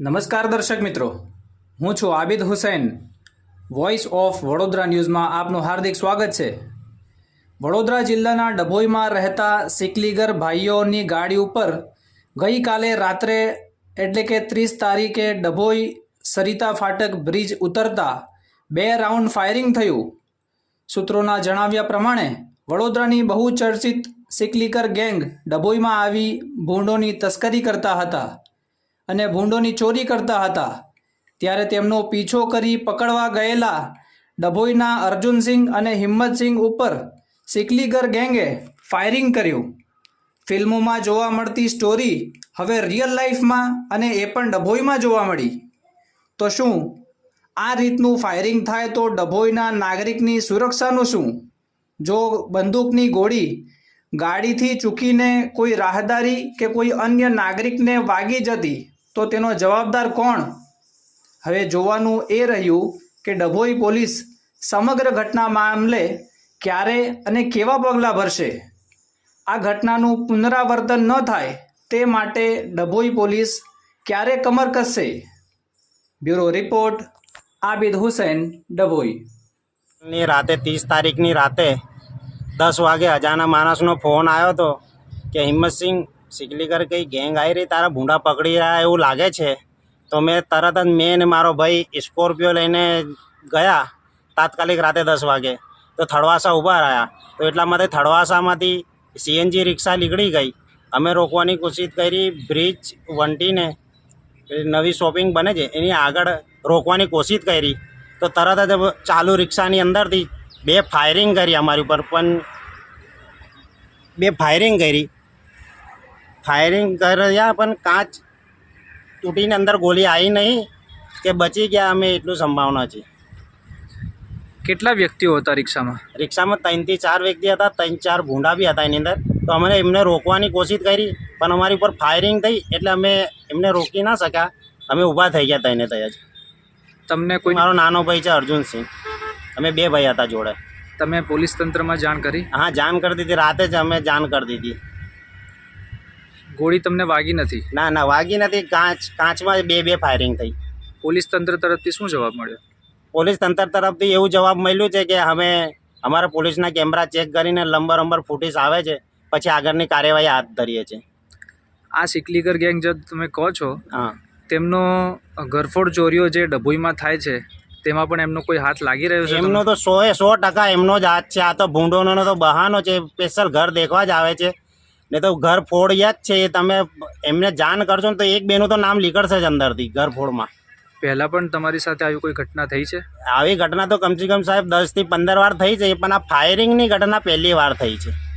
નમસ્કાર દર્શક મિત્રો. હું છું આબિદ હુસૈન. વોઇસ ઓફ વડોદરા ન્યૂઝમાં આપનું હાર્દિક સ્વાગત છે. વડોદરા જિલ્લાના ડભોઈમાં રહેતા સિકલીગર ભાઈઓની ગાડી ઉપર ગઈકાલે રાત્રે એટલે કે ત્રીસ તારીખે ડભોઈ સરિતા ફાટક બ્રિજ ઉતરતા બે રાઉન્ડ ફાયરિંગ થયું. સૂત્રોના જણાવ્યા પ્રમાણે વડોદરાની બહુ ચર્ચિત સિકલીકર ગેંગ ડભોઈમાં આવી ભૂંડોની તસ્કરી કરતા હતા. અને ભૂંડોની ચોરી કરતા હતા. ત્યારે તેમનો પીછો કરી પકડવા ગયેલા ડભોઈના અર્જુનસિંહ અને હિંમતસિંહ ઉપર સિકલીગર ગેંગે ફાયરિંગ કર્યું. ફિલ્મોમાં જોવા મળતી સ્ટોરી હવે રિયલ લાઈફમાં અને એ પણ ડભોઈમાં જોવા મળી. તો શું? આ રીતનું ફાયરિંગ થાય તો ડભોઈના નાગરિકની સુરક્ષાનું શું? જો બંદૂકની ગોળી ગાડીથી ચૂકીને કોઈ રાહદારી કે કોઈ અન્ય નાગરિકને વાગી જતી તો તેનો જવાબદાર કોણ? હવે જોવાનું એ રહ્યું કે ડભોઈ પોલીસ સમગ્ર ઘટના મામલે ક્યારે અને કેવા પગલાં ભરશે? આ ઘટનાનું પુનરાવર્તન ન થાય તે માટે ડભોઈ પોલીસ ક્યારે કમર કસશે? Bureau report, Abid Hussain, Dabhoi. ની રાતે ત્રીસ તારીખની રાતે દસ વાગે અજાણા માણસનો ફોન આવ્યો હતો કે હિંમતસિંહ સિકલીકર કઈ ગેંગ આવી રહી, તારા ભૂંડા પકડી રહ્યા એવું લાગે છે? તો મેં તરત જ મેં ને મારો ભાઈ સ્કોર્પિયો લઈને ગયા તાત્કાલિક રાતે દસ વાગે. તો થડવાસા ઊભા રહ્યા. તો એટલા માટે થડવાસામાંથી સીએનજી રિક્ષા નીકળી ગઈ. અમે રોકવાની કોશિશ કરી, બ્રિજ વંટીને નવી શોપિંગ બને છે. એની આગળ રોકવાની કોશિશ કરી. તો તરત જ ચાલુ રિક્ષાની અંદરથી બે ફાયરિંગ કરી અમારી ઉપર. પણ બે ફાયરિંગ કરી. ફાયરિંગ કર્યા પણ કાચ તૂટીને અંદર ગોળી આવી નહીં કે બચી ગયા અમે એટલું સંભાવના છે. કેટલા વ્યક્તિઓ હતા રિક્ષામાં? રિક્ષામાં ત્રણથી ચાર વ્યક્તિ હતા ત્રણ ચાર ભૂંડા બી હતા એની અંદર. તો અમે એમને રોકવાની કોશિશ કરી પણ અમારી ઉપર ફાયરિંગ થઈ એટલે અમે એમને રોકી ના શક્યા. અમે ઊભા થઈ ગયા તઈને તૈયાર તમને કોઈ મારો નાનો ભાઈ છે અર્જુનસિંહ. અમે બે ભાઈ હતા જોડે. તમે પોલીસ તંત્રમાં જાણ કરી? હા જાણ કરી દીધી રાતે જ અમે જાણ કરી દીધી. ગોળી તમને વાગી નથી? ના ના વાગી નથી. કાચ કાચમાં બે બે ફાયરિંગ થઈ. પોલીસ તંત્ર તરફથી શું જવાબ મળ્યો? પોલીસ તંત્ર તરફથી એવું જવાબ મળ્યું છે કે અમે અમારા પોલીસના કેમેરા ચેક કરીને લંબર અંબર ફૂટેજ આવે છે પછી આગળની કાર્યવાહી હાથ ધરીએ છીએ. આ સિકલીગર ગેંગ જે તમે કહો છો હા. તેમનો ઘરફોડ ચોરીઓ જે ડભોઈમાં થાય છે તેમાં પણ એમનો કોઈ હાથ લાગી રહ્યો છે? એમનો તો સો એ સો ટકા એમનો જ હાથ છે. આ તો ભૂંડોનો તો બહાનો છે. સ્પેશિયલ ઘર દેખવા જ આવે છે. ને તો ઘર ફોડ્યા જ છે એ તમે એમને જાણ કરશો ને તો એક બેનું તો નામ નીકળશે જ અંદરથી ઘર ફોડમાં. પહેલાં પણ તમારી સાથે આવી કોઈ ઘટના થઈ છે? આવી ઘટના તો કમસે કમ સાહેબ દસથી પંદર વાર થઈ છે પણ આ ફાયરિંગની ઘટના પહેલી વાર થઈ છે.